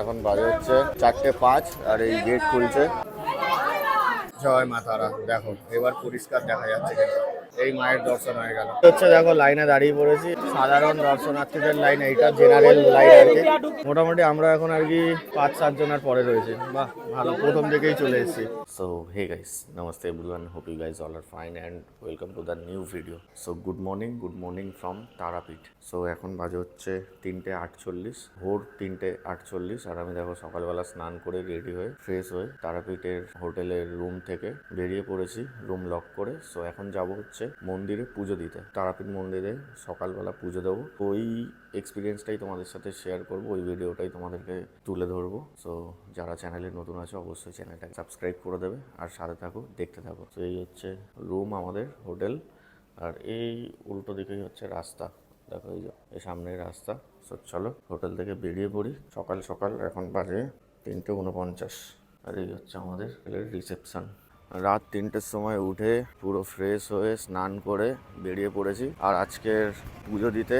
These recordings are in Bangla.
এখন বাজে হচ্ছে চারটে পাঁচ আর এই গেট খুলছে। জয় মাতারা দেখো, এবার পরিষ্কার দেখা যাচ্ছে কিন্তু। এই মায়ের দর্শন হয়ে গেল। হচ্ছে দেখো লাইনে দাঁড়িয়ে পড়েছি। সাধারণ দর্শনার্থীদের লাইন এইটা জেনারেল লাইন আর কি। মোটামুটি আমরা এখন আর কি পাঁচ সাত জনের পরে রয়েছে। বাহ ভালো। প্রথম দিকেই চলে এসেছি। So hey guys namaste everyone hope you guys all are fine and welcome to the new video so good morning good morning from Tarapith so এখন বাজে হচ্ছে তিনটে আটচল্লিশ ভোর তিনটে আটচল্লিশ আর আমি দেখো সকালবেলা স্নান করে রেডি হয়ে ফ্রেশ হয়ে তারাপীঠের হোটেলের রুম থেকে বেরিয়ে পড়েছি রুম লক করে। সো এখন যাব হচ্ছে মন্দিরে পুজো দিতে। তারাপীঠ মন্দিরে সকালবেলা পুজো দেবো। ওই এক্সপিরিয়েন্সটাই তোমাদের সাথে শেয়ার করব, ওই ভিডিওটাই তোমাদেরকে তুলে ধরবো। সো যারা চ্যানেলে নতুন আছে, অবশ্যই চ্যানেলটাকে সাবস্ক্রাইব করে দেবে আর সাথে থাকো, দেখতে থাকো। তো এই হচ্ছে রুম আমাদের হোটেল আর এই উল্টো দিকেই হচ্ছে রাস্তা। দেখো এই যে, এই সামনের রাস্তা। সো চলো হোটেল থেকে বেরিয়ে পড়ি। সকাল সকাল, এখন বাজে তিনটে উনপঞ্চাশ। আর এই হচ্ছে আমাদের রিসেপশন রাত তিনটের সময় উঠে পুরো ফ্রেশ হয়ে স্নান করে বেরিয়ে পড়েছি। আর আজকের পুজো দিতে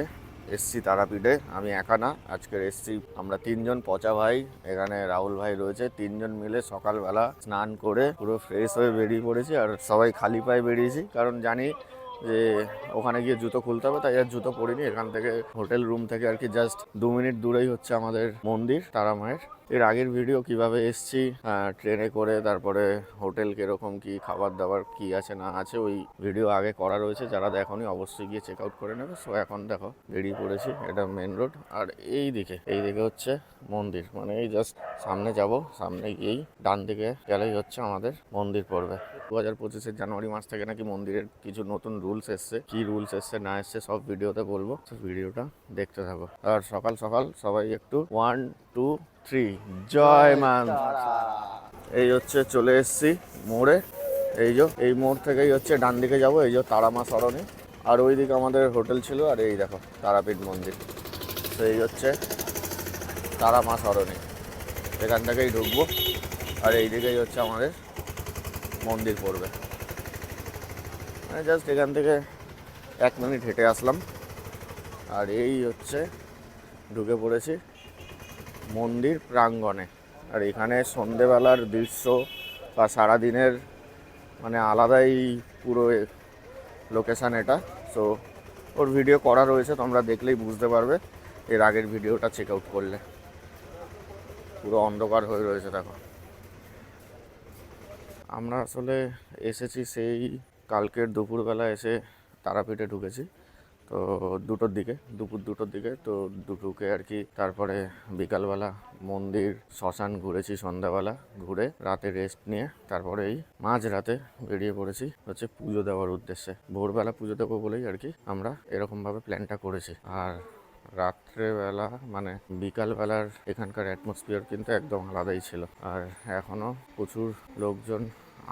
এসছি তারাপীঠে। আমি একা না, আজকের এসছি আমরা তিনজন পচা ভাই, এখানে রাহুল ভাই রয়েছে। তিনজন মিলে সকালবেলা স্নান করে পুরো ফ্রেশ হয়ে বেরিয়ে পড়েছি আর সবাই খালি পায়ে বেরিয়েছি। কারণ জানি যে ওখানে গিয়ে জুতো খুলতে হবে, তাই আর জুতো পরিনি। এখান থেকে হোটেল রুম থেকে আর কি জাস্ট দু মিনিট দূরেই হচ্ছে আমাদের মন্দির, তারা মায়ের। এর আগের ভিডিও কীভাবে এসছি ট্রেনে করে, তারপরে হোটেল কীরকম কি খাবার দাবার কি আছে, না আছে, ওই ভিডিও আগে করা রয়েছে। যারা দেখোনি, অবশ্যই গিয়ে চেক আউট করে নেবে। সো এখন দেখো, বেরিয়ে পড়েছি, এটা মেন রোড আর এই দিকে এই দিকে হচ্ছে মন্দির। মানে এই জাস্ট সামনে যাব, সামনে গিয়েই ডান দিকে গেলেই হচ্ছে আমাদের মন্দির পড়বে। দু হাজার পঁচিশের জানুয়ারি মাস থেকে নাকি মন্দিরের কিছু নতুন রুলস এসছে। কি রুলস এসছে, না এসছে, সব ভিডিওতে বলব। ভিডিওটা দেখতে থাকো। আর সকাল সকাল সবাই একটু ওয়ান টু থ্রি জয় মান। এই হচ্ছে চলে এসছি মোড়ে। এই যে এই মোড় থেকেই হচ্ছে ডান দিকে যাব এই যে তারামা সরণি। আর ওই দিকে আমাদের হোটেল ছিল আর এই দেখো তারাপীঠ মন্দির। তো এই হচ্ছে তারামা সরণি। এখান থেকেই ঢুকবো আর এই দিকেই হচ্ছে আমাদের মন্দির পড়বে। মানে জাস্ট এখান থেকে এক মিনিট হেঁটে আসলাম। আর এই হচ্ছে ঢুকে পড়েছি। মন্দির প্রাঙ্গণে। আর এখানে সন্ধেবেলার দৃশ্য বা সারাদিনের মানে আলাদাই পুরো লোকেশান এটা। সো ওর ভিডিও করা রয়েছে, তোমরা দেখলেই বুঝতে পারবে। এর আগের ভিডিওটা চেক আউট করলে। পুরো অন্ধকার হয়ে রয়েছে, দেখো। আমরা আসলে এসেছি সেই কালকের দুপুরবেলা এসে তারাপীঠে ঢুকেছি। তো দুটোর দিকে, দুপুর দুটোর দিকে তো দুটোকে আর কি তারপরে বিকালবেলা মন্দির, শ্মশান ঘুরেছি সন্ধ্যাবেলা ঘুরে রাতে রেস্ট নিয়ে তারপরে এই মাঝ রাতে বেরিয়ে পড়েছি হচ্ছে পুজো দেওয়ার উদ্দেশ্যে। ভোরবেলা পুজো দেবো বলেই আর কি আমরা এরকমভাবে প্ল্যানটা করেছি। আর রাত্রেবেলা মানে বিকালবেলার এখানকার অ্যাটমসফিয়ার কিন্তু একদম আলাদাই ছিল। আর এখনও প্রচুর লোকজন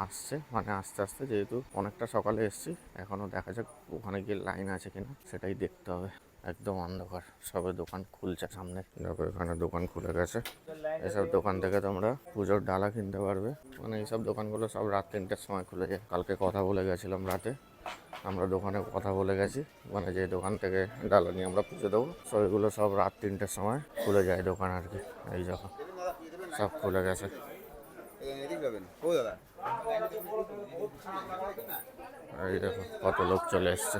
আসছে মানে আস্তে আস্তে যেহেতু অনেকটা সকালে এসছি এখনও দেখা যাক ওখানে গিয়ে লাইন আছে কিনা, সেটাই দেখতে হবে। একদম অন্ধকার, সবে দোকান খুলছে সামনে। দেখো, এখানে দোকান খুলে গেছে। এসব দোকান থেকে তোমরা পুজোর ডালা কিনতে পারবে। মানে এইসব দোকানগুলো সব রাত তিনটের সময় খুলে যায়। কালকে কথা বলে গেছিলাম রাতে। আমরা দোকানে কথা বলে গেছি। মানে যে দোকান থেকে ডালা নিয়ে আমরা পুজো দেবো সো এগুলো সব রাত তিনটের সময় খুলে যায় দোকান আর কি। এই যখন সব খুলে গেছে। কত লোক চলে এসছে।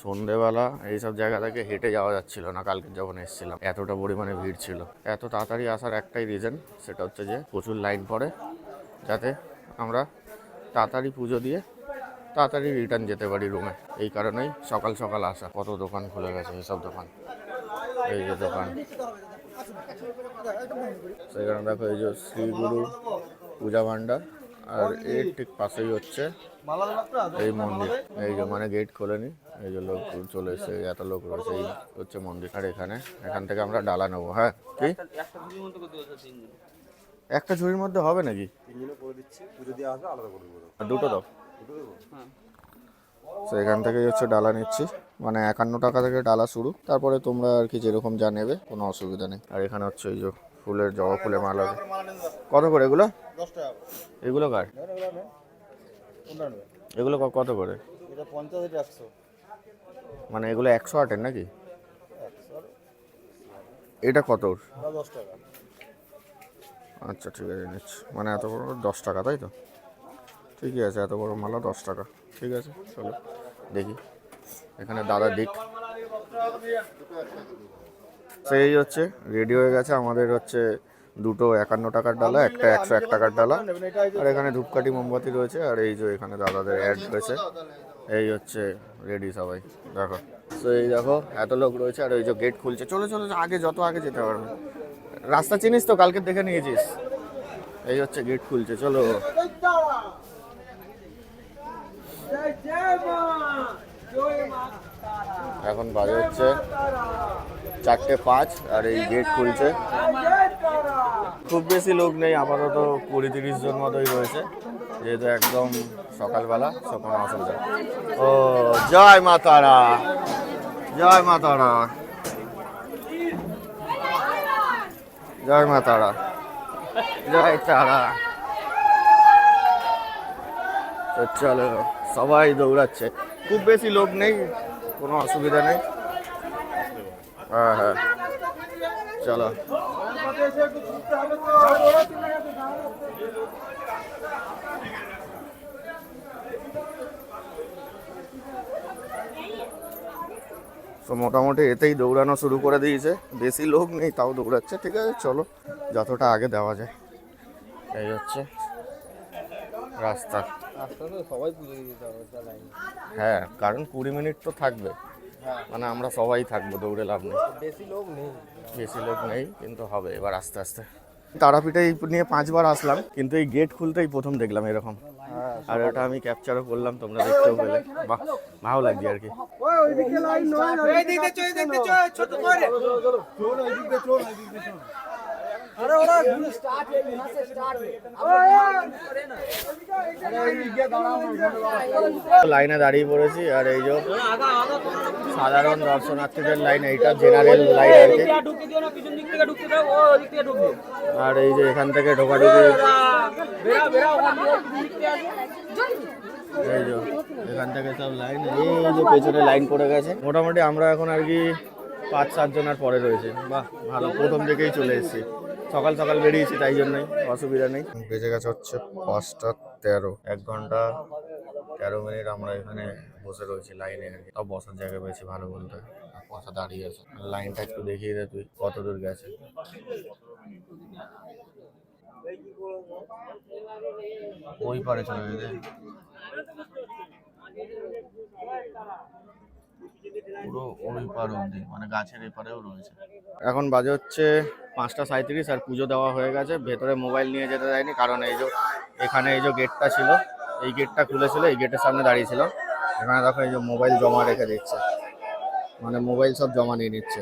সন্ধেবেলা এইসব জায়গা থেকে হেঁটে যাওয়া যাচ্ছিল না কালকে যখন এসেছিলাম। এতটা পরিমাণে ভিড় ছিল। এত তাড়াতাড়ি আসার একটাই রিজন সেটা হচ্ছে যে প্রচুর লাইন পড়ে, যাতে আমরা তাড়াতাড়ি পুজো দিয়ে তাড়াতাড়ি রিটার্ন যেতে পারি রুমে এই কারণেই সকাল সকাল আসা। কত দোকান খুলে গেছে এইসব দোকান। এই যে দোকান। সেখানে দেখো এই যে শ্রীগুরু পূজা ভাণ্ডার আর এর ঠিক পাশেই হচ্ছে এই মন্দির। এই যে মানে গেট খোলেনি এই যে লোক চলে এসে এত লোক রয়েছে এই হচ্ছে মন্দির। আর এখানে এখান থেকে আমরা ডালা নেব হ্যাঁ? কি? একটা ঝুড়ির মধ্যে হবে নাকি? দুটো দাও। দুটো দেবো। তো এখান থেকেই হচ্ছে ডালা নিচ্ছি। মানে একান্ন টাকা থেকে ডালা শুরু। তারপরে তোমরা আর কি যেরকম যা নেবে কোনো অসুবিধা নেই। আর এখানে হচ্ছে এই যে ফুলের জবা ফুলের মালা। কত করে এগুলো? এগুলো কার? এগুলো কত করে? মানে এগুলো একশো আটের নাকি? এটা কত আচ্ছা ঠিক আছে নিচ্ছি। মানে এত বড় দশ টাকা তাই তো? ঠিকই আছে, এত বড় মালা দশ টাকা। ঠিক আছে, চলো, দেখি। এখানে দাদা দিক। সেই হচ্ছে রেডি হয়ে গেছে আমাদের হচ্ছে দুটো একান্ন টাকার ডালা, একটা একশো এক টাকার ডালা। আর এখানে ধূপকাঠি, মোমবাতি রয়েছে, আর এই যে এখানে দাদাদের অ্যাড রয়েছে। এই হচ্ছে রেডি সবাই, দেখো। তো এই দেখো, এত লোক রয়েছে, আর এই যে গেট খুলছে। চলো চলো আগে যত আগে যেতে পারবে রাস্তা চিনিস তো, কালকে দেখে নিয়েছিস। এই হচ্ছে গেট খুলছে, চলো। এখন বাজে হচ্ছে চারটে পাঁচ, আর এই গেট খুলছে। খুব বেশি লোক নেই, আপাতত কুড়ি তিরিশ জন মতোই রয়েছে। যেহেতু একদম সকালবেলা সব কোনো অসুবিধা ও, জয় মা তারা, জয় মা তারা, জয় মা তারা, জয় তারা। তো চলো, সবাই দৌড়াচ্ছে। খুব বেশি লোক নেই, কোনো অসুবিধা নেই। হ্যাঁ হ্যাঁ। চলো। তো মোটামুটি এতেই দৌড়ানো শুরু করে দিয়েছে। বেশি লোক নেই, তাও দৌড়াচ্ছে। ঠিক আছে, চলো, যতটা আগে দেওয়া যায়। এই হচ্ছে রাস্তা। হ্যাঁ কারণ কুড়ি মিনিট তো থাকবে। হ্যাঁ। মানে আমরা সবাই থাকব দৌড়ে লাভ নেই। বেশি লোক নেই। বেশি লোক নেই কিন্তু হবে এবার আস্তে আস্তে। তারাপীঠে এই নিয়ে পাঁচবার আসলাম কিন্তু এই গেট খুলতেই প্রথম দেখলাম এরকম। হ্যাঁ আর ওটা আমি ক্যাপচারও করলাম তোমরা দেখতেও পেলে। বাহ ভালো লাগছে আর কি। লাইনে দাঁড়িয়ে পড়েছি আর এই যে সাধারণ দর্শনার্থীদের লাইন এইটা জেনারেল লাইন আর ঢুকবে। আর এই যে এখান থেকে ঢোকাঢুকি। এই যে এখান থেকে সব লাইন এই যে পেছনে লাইন পড়ে গেছে। মোটামুটি আমরা এখন আর কি পাঁচ সাতজন আর পরে রয়েছে। বাহ ভালো প্রথম থেকেই চলে এসেছি। সকাল সকাল বেরিয়েছি, তাই জন্যই অসুবিধা নেই। বেজে গেছে হচ্ছে পাঁচটা তেরো। এক ঘণ্টা তেরো মিনিট আমরা এখানে বসে রয়েছি লাইনে তাও বসার জায়গা পেয়েছি ভালো বলতে। বসা দাঁড়িয়ে আছে। লাইনটা একটু দেখিয়ে দে তুই, কত দূর গেছে। ওই পারে চলে গেছে পুরো ওই পার অবধি মানে গাছের এপারেও রয়েছে। এখন বাজে হচ্ছে পাঁচটা সাঁত্রিশ আর পুজো দেওয়া হয়ে গেছে। ভেতরে মোবাইল নিয়ে যেতে দেয়নি, কারণ এই যে এখানে এই যে গেটটা ছিল, এই গেটটা খুলেছিল, এই গেটের সামনে দাঁড়িয়েছিল এখানে দেখো এই যে মোবাইল জমা রেখে দিচ্ছে। মানে মোবাইল সব জমা নিয়ে নিচ্ছে।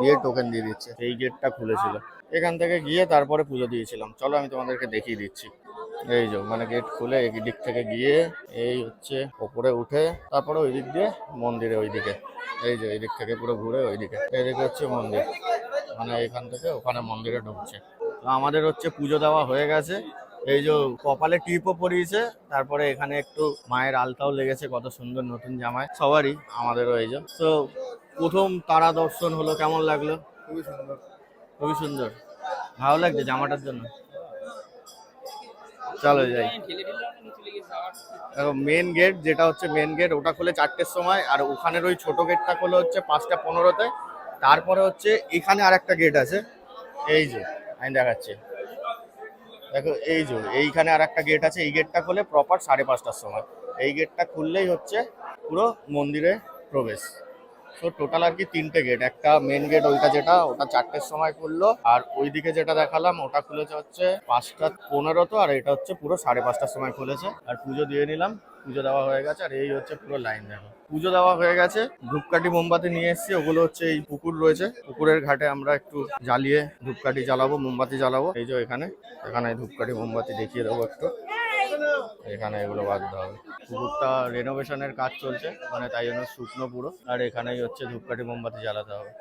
দিয়ে টোকেন দিয়ে দিচ্ছে। এই গেটটা খুলেছিল। এখান থেকে গিয়ে তারপরে পুজো দিয়েছিলাম। চলো আমি তোমাদেরকে দেখিয়ে দিচ্ছি। এই যে মানে গেট খুলে এই দিক থেকে গিয়ে এই হচ্ছে ওপরে উঠে তারপরে ওই দিক দিয়ে মন্দিরে ওই দিকে এই যে এই দিক থেকে পুরো ঘুরে ওই দিকে এদিকে হচ্ছে মন্দির মানে এখান থেকে ওখানে মন্দিরে ঢুকছে। তো আমাদের হচ্ছে পুজো দেওয়া হয়ে গেছে এই যে কপালে টিপও পরিয়েছে তারপরে এখানে একটু মায়ের আলতাও লেগেছে কত সুন্দর নতুন জামায় সবারই আমাদেরও এই যে। তো প্রথম তারা দর্শন হলো কেমন লাগল? খুবই সুন্দর। খুবই সুন্দর ভালো লাগছে জামাটার জন্য? চলো যাই। দেখো মেন গেট যেটা হচ্ছে মেন গেট ওটা খুলে চারটের সময় আর ওখানের ওই ছোট গেটটা খুলে হচ্ছে পাঁচটা পনেরোতে। তারপরে হচ্ছে এখানে আর একটা গেট আছে। এই যে আমি দেখাচ্ছি। দেখো এই যে এইখানে আর একটা গেট আছে। এই গেটটা খুলে প্রপার সাড়ে পাঁচটার সময়। এই গেটটা খুললেই হচ্ছে পুরো মন্দিরে প্রবেশ। তো টোটাল আর কি তিনটে গেট একটা মেন গেট ওইটা যেটা, ওটা চারটের সময় খুললো। আর ওইদিকে যেটা দেখালাম, ওটা খুলেছে হচ্ছে পাঁচটা পনেরো তো, আর এটা হচ্ছে পুরো সাড়ে পাঁচটার সময় খুলেছে। আর পুজো দিয়ে নিলাম, পুজো দেওয়া হয়ে গেছে। আর এই হচ্ছে পুরো লাইন দেখো। পুজো দেওয়া হয়ে গেছে, ধূপকাঠি মোমবাতি নিয়ে এসেছি, ওগুলো হচ্ছে এই পুকুর রয়েছে। পুকুরের ঘাটে আমরা একটু জ্বালিয়ে ধূপকাঠি জ্বালাবো, মোমবাতি জ্বালাবো। এই যে এখানে এখানে ধূপকাঠি মোমবাতি দেখিয়ে দেবো একটু। এখানে এগুলো বাঁধতে হবে পুকুরটা রেনোভেশনের কাজ চলছে মানে তাই জন্য শুকনো পুরো। আর এখানেই হচ্ছে ধূপকাঠি মোমবাতি জ্বালাতে হবে।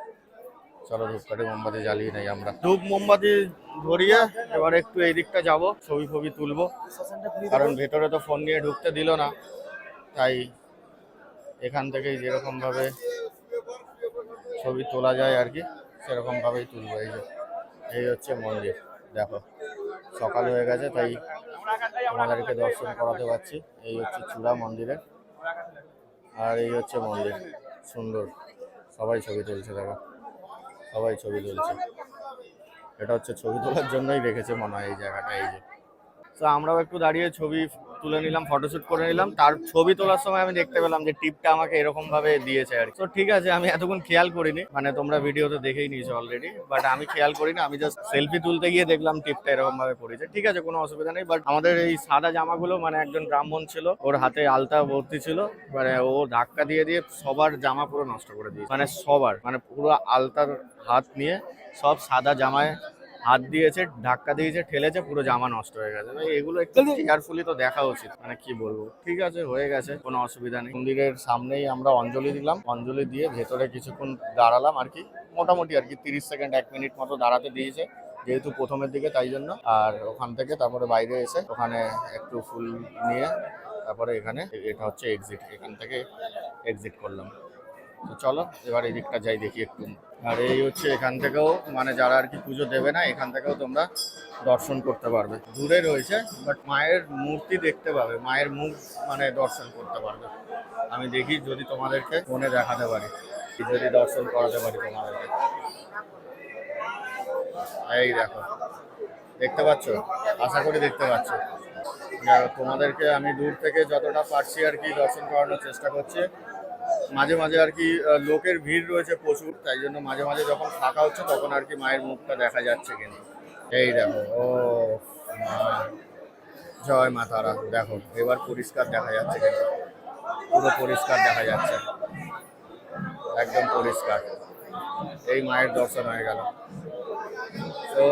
চলো ধূপকাঠি মোমবাতি জ্বালিয়ে নেই আমরা। ধূপ মোমবাতি ধরিয়ে এবার একটু এই দিকটা যাব, ছবি ফবি তুলবো। কারণ ভেতরে তো ফোন নিয়ে ঢুকতে দিল না। তাই এখান থেকেই যেরকমভাবে ছবি তোলা যায় আর কি, সেরকমভাবেই তুলবো। এই যে, এই হচ্ছে মন্দির, দেখো। সকাল হয়ে গেছে, তাই আমাদেরকে দর্শন করাতে পারছি। এই হচ্ছে চূড়া মন্দিরে আর এই হচ্ছে মন্দির। সুন্দর। সবাই ছবি তুলছে দেখো। সবাই ছবি তুলছে। এটা হচ্ছে ছবি তোলার জন্যই রেখেছে মনে হয় এই জায়গাটা এই যে। তো আমরাও একটু দাঁড়িয়ে ছবি তুলে নিলাম ফটোশুট করে নিলাম। তার ছবি তোলার সময় আমি দেখতে পেলাম যে টিপটা আমাকে এরকম ভাবে দিয়েছে আর তো ঠিক আছে, আমি এতক্ষণ খেয়াল করিনি। মানে তোমরা ভিডিওতে দেখেই নিয়েছো অলরেডি বাট আমি খেয়াল করিনি। আমি জাস্ট সেলফি তুলতে গিয়ে দেখলাম টিপটা এরকম ভাবে পড়েছে। ঠিক আছে, কোনো অসুবিধা নেই বাট আমাদের এই সাদা জামাগুলো মানে একজন ব্রাহ্মণ ছিল, ওর হাতে আলতা ভর্তি ছিল মানে ও ধাক্কা দিয়ে দিয়ে সবার জামা পুরো নষ্ট করে দিয়েছে। মানে সবার মানে পুরো আলতার হাত নিয়ে সব সাদা জামায় হাত দিয়েছে ধাক্কা দিয়েছে ঠেলেছে পুরো জামা নষ্ট হয়ে গেছে। ভাই এগুলো একটু কেয়ারফুলি তো দেখা উচিত। মানে কি বলব? ঠিক আছে হয়ে গেছে কোনো অসুবিধা নেই। মন্দিরের সামনেই আমরা অঞ্জলি দিলাম। অঞ্জলি দিয়ে ভেতরে কিছুক্ষণ দাঁড়ালাম আর কি। মোটামুটি আর কি তিরিশ সেকেন্ড এক মিনিট মতো দাঁড়াতে দিয়েছে যেহেতু প্রথমের দিকে তাই জন্য। আর ওখান থেকে তারপরে বাইরে এসে ওখানে একটু ফুল নিয়ে তারপরে এখানে এটা হচ্ছে এক্সিট এখান থেকে এক্সিট করলাম। তো চলো, এবার এই দিকটা যাই দেখি একটু। আর এই হচ্ছে এখান থেকেও মানে যারা আর কি পুজো দেবে না, এখান থেকেও তোমরা দর্শন করতে পারবে। দূরে রয়েছে বাট মায়ের মূর্তি দেখতে পাবে, মায়ের মুখ মানে দর্শন করতে পারবে। আমি দেখি যদি তোমাদেরকে ফোনে দেখাতে পারি, যদি দর্শন করাতে পারি তোমাদেরকে। এই দেখো, দেখতে পাচ্ছ? আশা করি দেখতে পাচ্ছ। তোমাদেরকে আমি দূর থেকে যতটা পারছি আর কি দর্শন করানোর চেষ্টা করছি। মাঝে মাঝে আর কি লোকের ভিড় রয়েছে প্রচুর, তাই জন্য মাঝে মাঝে যখন ফাঁকা হচ্ছে তখন আর কি মায়ের মুখটা দেখা যাচ্ছে কিন্তু। এই দেখো, ও জয় মা তারা, দেখো, এবার পরিষ্কার দেখা যাচ্ছে কিন্তু। পুরো পরিষ্কার দেখা যাচ্ছে। একদম পরিষ্কার। এই মায়ের দর্শন হয়ে গেল। তো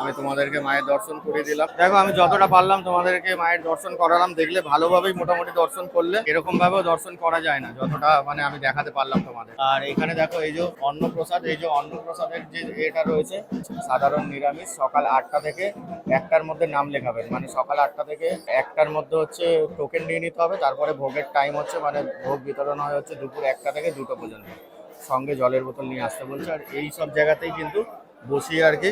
আমি তোমাদেরকে মায়ের দর্শন করিয়ে দিলাম। দেখো, আমি যতটা পারলাম তোমাদেরকে মায়ের দর্শন করালাম, দেখলে ভালোভাবেই মোটামুটি দর্শন করলে এরকম ভাবেও দর্শন করা যায় না, যতটা মানে আমি দেখাতে পারলাম তোমাদের। আর এখানে দেখো, এই যে অন্নপ্রসাদ, এই যে অন্নপ্রসাদের যে এটা রয়েছে, সাধারণ নিরামিষ, সকাল আটটা থেকে একটার মধ্যে নাম লেখাবেন। মানে সকাল আটটা থেকে একটার মধ্যে হচ্ছে টোকেন নিয়ে নিতে হবে, তারপরে ভোগের টাইম হচ্ছে মানে ভোগ বিতরণ হয় হচ্ছে দুপুর একটা থেকে দুটো পর্যন্ত। সঙ্গে জলের বোতল নিয়ে আসতে বলছে, আর এই সব জায়গাতেই কিন্তু বসিয়ে আর কি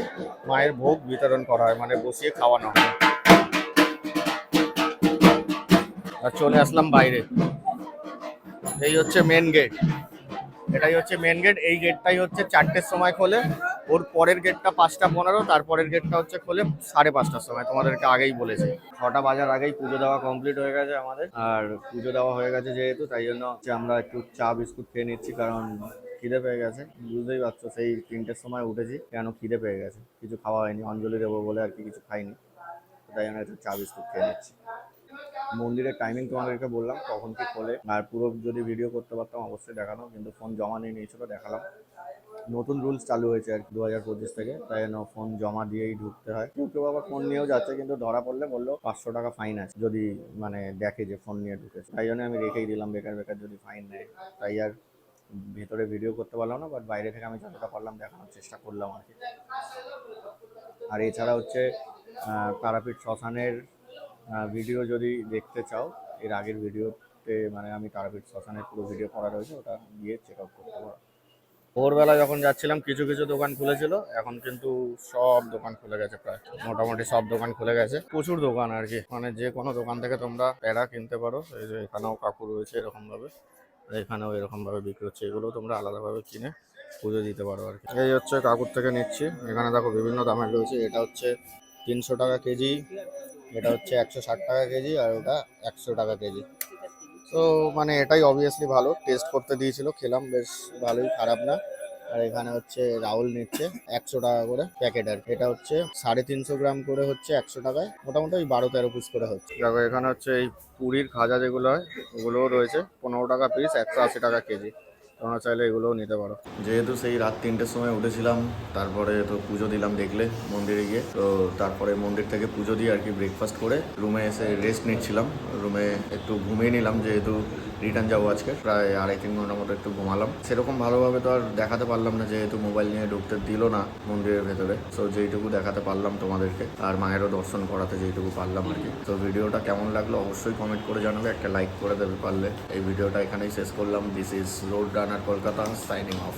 মায়ের ভোগ বিতরণ করা হয় মানে বসিয়ে খাওয়ানো হয়। আর চলে আসলাম বাইরে। এই হচ্ছে মেন গেট এটাই হচ্ছে মেন গেট এই গেটটাই হচ্ছে চারটের সময় খোলে। ওর পরের গেটটা পাঁচটা পনেরো, তারপরের গেটটা হচ্ছে খোলে সাড়ে পাঁচটার সময়। তোমাদেরকে আগেই বলেছে। ছটা বাজার আগেই পুজো দেওয়া কমপ্লিট হয়ে গেছে আমাদের। আর পুজো দেওয়া হয়ে গেছে যেহেতু, তাই জন্য আমরা একটু চা, বিস্কুট খেয়ে নিচ্ছি, কারণ খিদে পেয়ে গেছে। বুঝতেই পারছ, সেই তিনটের সময় উঠেছি, কেন খিদে পেয়ে গেছে? কিছু খাওয়া হয়নি, অঞ্জলি দেবো বলে আর কি কিছু খাইনি। তাই জন্য একটু চা বিস্কুট খেয়ে নিচ্ছি। মন্দিরের টাইমিং তোমাদেরকে বললাম, কখন কি খোলে। আর পুরো যদি ভিডিও করতে পারতাম, অবশ্যই দেখানো, কিন্তু ফোন জমা নিয়ে নিয়েছিল, দেখালাম। নতুন রুলস চালু হয়েছে আর দু হাজার পঁচিশ থেকে। তাই জন্য ফোন জমা দিয়েই ঢুকতে হয়। কেউ কেউ আবার ফোন নিয়েও যাচ্ছে, কিন্তু ধরা পড়লে বলল পাঁচশো টাকা ফাইন আছে, যদি মানে দেখে যে ফোন নিয়ে ঢুকেছে। তাই জন্য আমি রেখেই দিলাম, বেকার বেকার যদি ফাইন নেয়। তাই আর ভেতরে ভিডিও করতে পারলাম না বাট বাইরে থেকে আমি যতটা পারলাম দেখানোর চেষ্টা করলাম আর কি। আর এছাড়া হচ্ছে তারাপীঠ শ্মশানের ভিডিও যদি দেখতে চাও, এর আগের ভিডিওতে মানে আমি তারাপীঠ শ্মশানের পুরো ভিডিও করা রয়েছে, ওটা গিয়ে চেক আউট করতে পারো। ভোরবেলা যখন যাচ্ছিলাম, কিছু কিছু দোকান খুলেছিল, এখন কিন্তু সব দোকান খুলে গেছে প্রায়। মোটামুটি সব দোকান খুলে গেছে। প্রচুর দোকান আর কি। মানে যে কোনো দোকান থেকে তোমরা প্যারা কিনতে পারো, এই যে এখানেও কাকু রয়েছে এরকম ভাবে আর এখানেও এরকমভাবে বিক্রি হচ্ছে। এগুলো তোমরা আলাদাভাবে কিনে পুজো দিতে পারো আর কি। এই হচ্ছে কাকুর থেকে নিচ্ছি। এখানে দেখো বিভিন্ন দামের রয়েছে। এটা হচ্ছে তিনশো টাকা কেজি, এটা হচ্ছে একশো ষাট টাকা কেজি আর ওটা একশো টাকা কেজি। তো মানে এটাই অবভিয়াসলি ভালো। টেস্ট করতে দিয়েছিল, খেলাম, বেশ ভালোই, খারাপ না। আর এখানে হচ্ছে রাহুল নিচ্ছে একশো টাকা করে প্যাকেট আর এটা হচ্ছে সাড়ে তিনশো গ্রাম করে হচ্ছে একশো টাকায়। মোটামুটি ওই বারো তেরো পিস করে হচ্ছে। দেখো, এখানে হচ্ছে এই পুরীর খাজা যেগুলো হয়, ওগুলোও রয়েছে। পনেরো টাকা পিস একশো আশি টাকা কেজি। তোমরা চাইলে এগুলোও নিতে পারো। যেহেতু সেই রাত তিনটের সময় উঠেছিলাম, তারপরে তো পুজো দিলাম দেখলে মন্দিরে গিয়ে। তো তারপরে মন্দির থেকে পুজো দিয়ে আর কি ব্রেকফাস্ট করে রুমে এসে রেস্ট নিচ্ছিলাম। রুমে একটু ঘুমিয়ে নিলাম যেহেতু রিটার্ন যাব আজকে। প্রায় আড়াই তিন ঘণ্টার মতো একটু ঘুমালাম। সেরকম ভালোভাবে তো আর দেখাতে পারলাম না যেহেতু মোবাইল নিয়ে ঢুকতে দিল না মন্দিরের ভেতরে। সো যেইটুকু দেখাতে পারলাম তোমাদেরকে, আর মায়েরও দর্শন করাতে যেইটুকু পারলাম আর কি। তো ভিডিওটা কেমন লাগল অবশ্যই কমেন্ট করে জানাবে। একটা লাইক করে দেবে পারলে। এই ভিডিওটা এখানেই শেষ করলাম। This is road runner Kolkata signing off